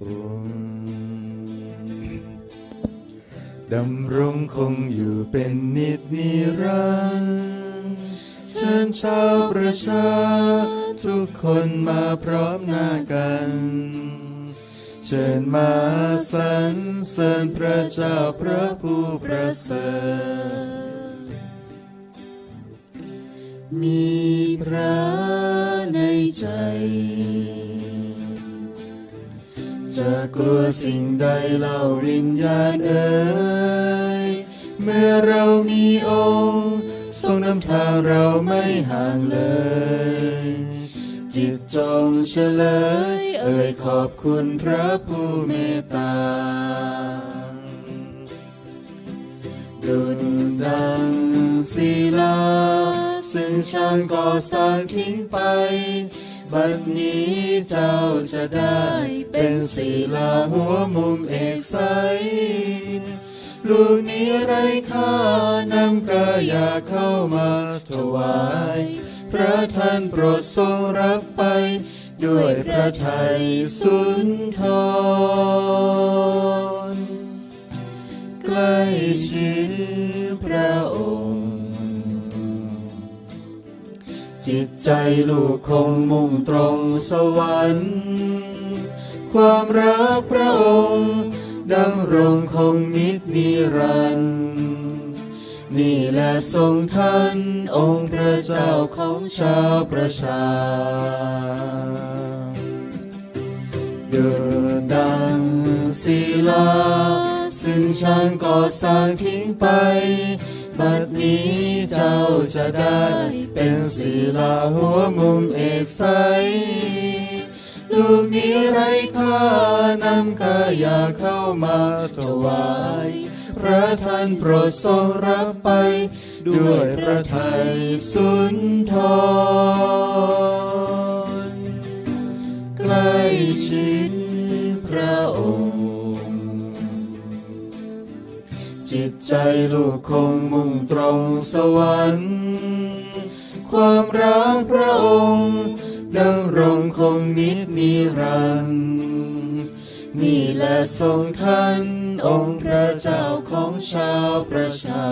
ดำรงคงอยู่เป็นนิจนิรันดร์เชิญชาวประชา ทุกคนมาพร้อมหน้ากัน เชิญมาสรรเสริญพระเจ้าพระผู้ประเสริฐมีพระในใจ จะกลัวสิ่งใดเล่าวิญญาณเอ่ยเมื่อเรามีองค์ ทรงนำทางเราไม่ห่างเลย จิตจงเฉลย เอ่ยขอบคุณพระผู้เมตตา ดุดดังศิลา ซึ่งช่างก่อสร้างทิ้งไป บัดนี้เจ้าจะได้เป็นศิลาหัวมุมเอกใสลูกนี้ไรค่านำกายาเข้ามาถวาย พระท่านโปรดทรงรับไป ด้วยพระทัยสุนทรใกล้ชิดพระองค์ จิตใจลูกคงมุ่งตรงสวรรค์ ความรักพระองค์ดำรงคงนิจนิรันดร์นี่แหละทรงท่านองค์พระเจ้าของชาวประชาเดือดดังศิลา ซึ่งช่างก่อสร้างทิ้งไป บัดนี้ เจ้าจะได้เป็นศิลาหัวมุมเอกใสลูกนี้ไรค่านำกายาเข้ามาถวาย พระท่านโปรดทรงรับไป ด้วยพระทัยสุนทรใกล้ชิดพระองค์ จิตใจลูกคงมุ่งตรงสวรรค์ ความรักพระองค์ดำรงคงนิจนิรันดร์นี่แหละทรงท่านองค์พระเจ้าของชาวประชา